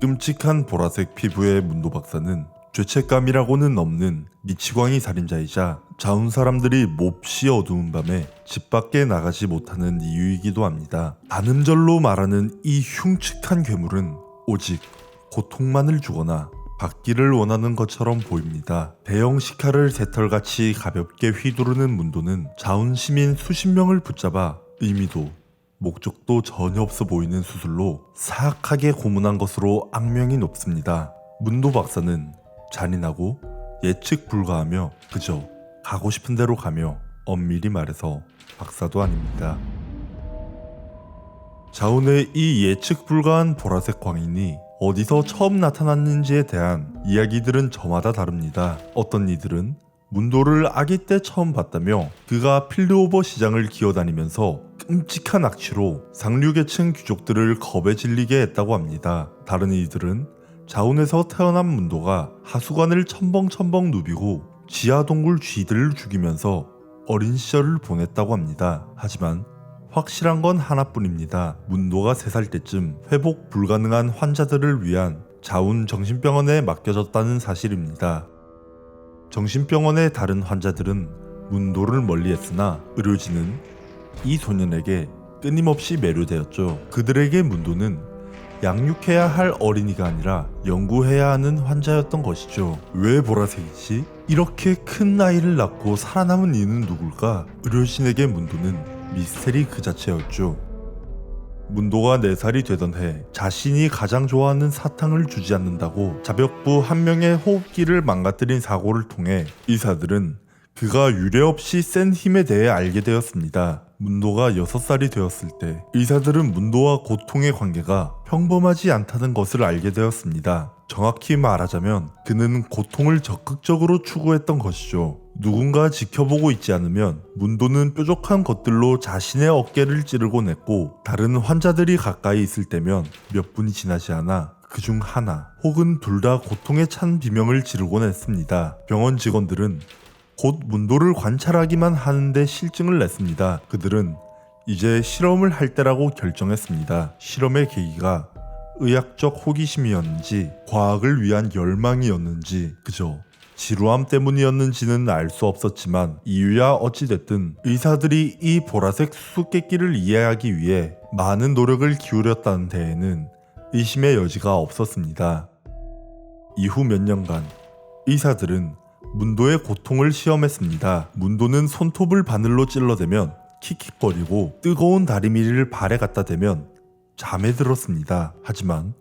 끔찍한 보라색 피부의 문도 박사는 죄책감이라고는 없는 미치광이 살인자이자 자운 사람들이 몹시 어두운 밤에 집 밖에 나가지 못하는 이유이기도 합니다. 안음절로 말하는 이 흉측한 괴물은 오직 고통만을 주거나 받기를 원하는 것처럼 보입니다. 대형 시카를 새털같이 가볍게 휘두르는 문도는 자운 시민 수십 명을 붙잡아 의미도 목적도 전혀 없어 보이는 수술로 사악하게 고문한 것으로 악명이 높습니다. 문도 박사는 잔인하고 예측 불가하며 그저 가고 싶은 대로 가며 엄밀히 말해서 박사도 아닙니다. 자운의 이 예측 불가한 보라색 광인이 어디서 처음 나타났는지에 대한 이야기들은 저마다 다릅니다. 어떤 이들은 문도를 아기 때 처음 봤다며 그가 필드오버 시장을 기어다니면서 끔찍한 악취로 상류계층 귀족들을 겁에 질리게 했다고 합니다. 다른 이들은 자운에서 태어난 문도가 하수관을 첨벙첨벙 누비고 지하 동굴 쥐들을 죽이면서 어린 시절을 보냈다고 합니다. 하지만 확실한 건 하나뿐입니다. 문도가 3살 때쯤 회복 불가능한 환자들을 위한 자운 정신병원에 맡겨졌다는 사실입니다. 정신병원의 다른 환자들은 문도를 멀리했으나 의료진은 이 소년에게 끊임없이 매료되었죠. 그들에게 문도는 양육해야 할 어린이가 아니라 연구해야 하는 환자였던 것이죠. 왜 보라색이지? 이렇게 큰 나이를 낳고 살아남은 이는 누굴까? 의료진에게 문도는 미스테리 그 자체였죠. 문도가 4살이 되던 해 자신이 가장 좋아하는 사탕을 주지 않는다고 자벽부 한 명의 호흡기를 망가뜨린 사고를 통해 의사들은 그가 유례없이 센 힘에 대해 알게 되었습니다. 문도가 6살이 되었을 때 의사들은 문도와 고통의 관계가 평범하지 않다는 것을 알게 되었습니다. 정확히 말하자면 그는 고통을 적극적으로 추구했던 것이죠. 누군가 지켜보고 있지 않으면 문도는 뾰족한 것들로 자신의 어깨를 찌르곤 했고 다른 환자들이 가까이 있을 때면 몇 분이 지나지 않아 그중 하나 혹은 둘 다 고통에 찬 비명을 지르곤 했습니다. 병원 직원들은 곧 문도를 관찰하기만 하는데 실증을 냈습니다. 그들은 이제 실험을 할 때라고 결정했습니다. 실험의 계기가 의학적 호기심이었는지 과학을 위한 열망이었는지 그저 지루함 때문이었는지는 알 수 없었지만 이유야 어찌됐든 의사들이 이 보라색 수수께끼를 이해하기 위해 많은 노력을 기울였다는 데에는 의심의 여지가 없었습니다. 이후 몇 년간 의사들은 문도의 고통을 시험했습니다. 문도는 손톱을 바늘로 찔러대면 킥킥거리고 뜨거운 다리미를 발에 갖다 대면 잠에 들었습니다. 하지만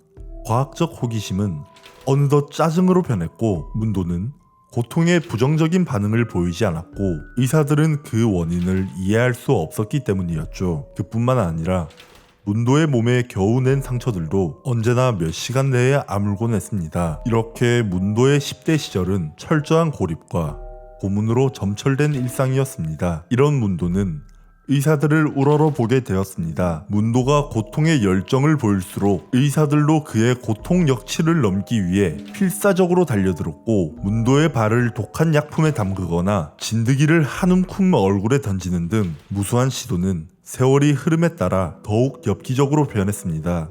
과학적 호기심은 어느덧 짜증으로 변했고 문도는 고통에 부정적인 반응을 보이지 않았고 의사들은 그 원인을 이해할 수 없었기 때문이었죠. 그뿐만 아니라 문도의 몸에 겨우 낸 상처들도 언제나 몇 시간 내에 아물곤 했습니다. 이렇게 문도의 10대 시절은 철저한 고립과 고문으로 점철된 일상이었습니다. 이런 문도는 의사들을 우러러 보게 되었습니다. 문도가 고통의 열정을 보일수록 의사들도 그의 고통 역치를 넘기 위해 필사적으로 달려들었고 문도의 발을 독한 약품에 담그거나 진드기를 한 움큼 얼굴에 던지는 등 무수한 시도는 세월이 흐름에 따라 더욱 엽기적으로 변했습니다.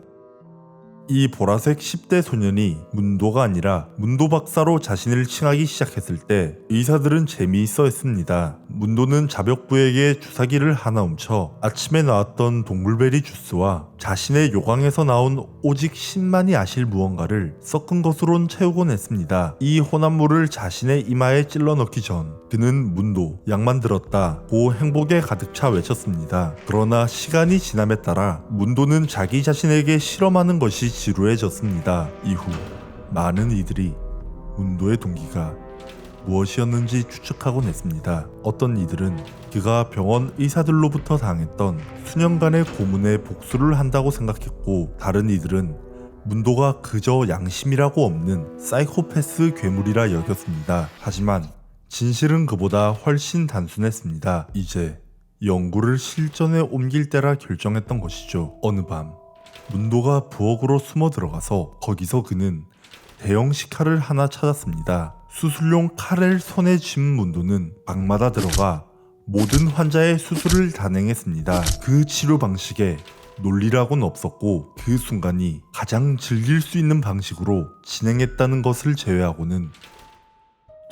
이 보라색 10대 소년이 문도가 아니라 문도 박사로 자신을 칭하기 시작했을 때 의사들은 재미있어 했습니다. 문도는 자벽부에게 주사기를 하나 훔쳐 아침에 나왔던 동물베리 주스와 자신의 요강에서 나온 오직 신만이 아실 무언가를 섞은 것으론 채우곤 했습니다. 이 혼합물을 자신의 이마에 찔러 넣기 전 그는 문도 약만 들었다 고 행복에 가득 차 외쳤습니다. 그러나 시간이 지남에 따라 문도는 자기 자신에게 실험하는 것이 지루해졌습니다. 이후 많은 이들이 문도의 동기가 무엇이었는지 추측하곤 했습니다. 어떤 이들은 그가 병원 의사들로부터 당했던 수년간의 고문에 복수를 한다고 생각했고 다른 이들은 문도가 그저 양심이라고 없는 사이코패스 괴물이라 여겼습니다. 하지만 진실은 그보다 훨씬 단순했습니다. 이제 연구를 실전에 옮길 때라 결정했던 것이죠. 어느 밤 문도가 부엌으로 숨어 들어가서 거기서 그는 대형 시칼을 하나 찾았습니다. 수술용 칼을 손에 쥔 문도는 방마다 들어가 모든 환자의 수술을 단행했습니다. 그 치료 방식에 논리라고는 없었고 그 순간이 가장 즐길 수 있는 방식으로 진행했다는 것을 제외하고는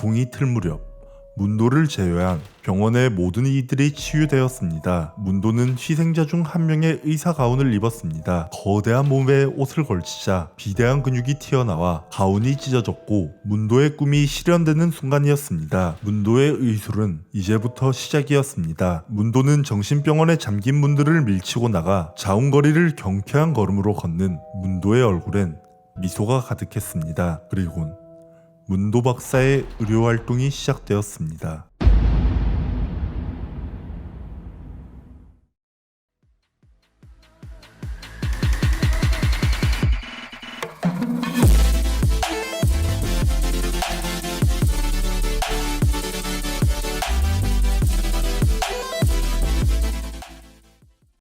동이 틀 무렵 문도를 제외한 병원의 모든 이들이 치유되었습니다. 문도는 희생자 중 한 명의 의사 가운을 입었습니다. 거대한 몸에 옷을 걸치자 비대한 근육이 튀어나와 가운이 찢어졌고 문도의 꿈이 실현되는 순간이었습니다. 문도의 의술은 이제부터 시작이었습니다. 문도는 정신병원에 잠긴 분들을 밀치고 나가 자웅거리를 경쾌한 걸음으로 걷는 문도의 얼굴엔 미소가 가득했습니다. 그리곤 문도 박사의 의료 활동이 시작되었습니다.